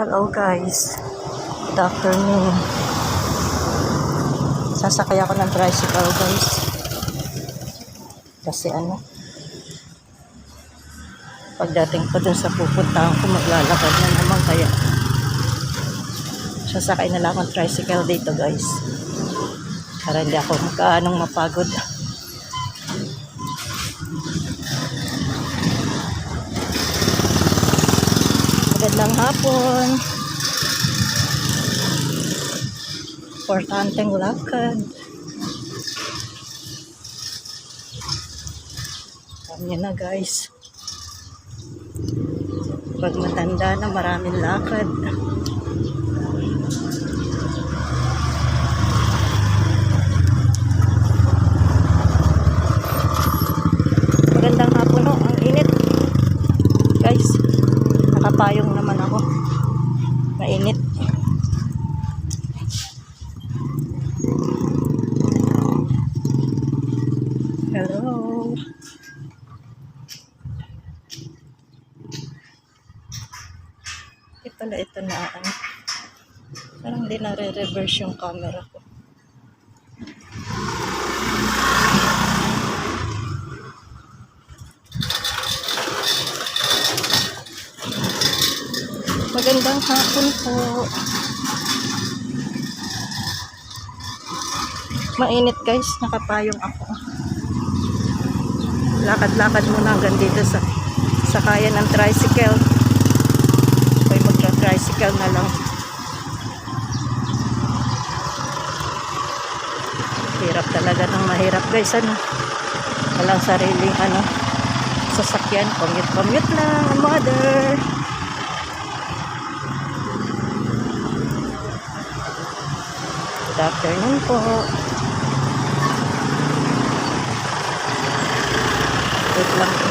Hello guys. Good afternoon. Sasakay ako ng tricycle guys. Kasi ano, pagdating ko dun sa pupuntahan ko, maglalakad na naman kaya sasakay na lang akong tricycle dito guys. Para hindi ako magkaanong mapagod. Magandang hapon. Importanteng lakad. Niyo na guys. Pag matanda na maraming lakad. Magandang hapon no. Ang init. Guys, nakapayong naman ako. Mainit. Hello. Ito pala ito na ano. Parang hindi na re-reverse yung camera ko. Magandang hapon po. Mainit guys, nakapayong ako. Lakad-lakad muna hanggang dito sa sakayan ng tricycle. Ako'y magtra-tricycle na lang. Hirap talaga ng mahirap guys, ano. Walang sariling ano, sasakyan. Commute-commute lang, mother. Good afternoon po. Wait lang.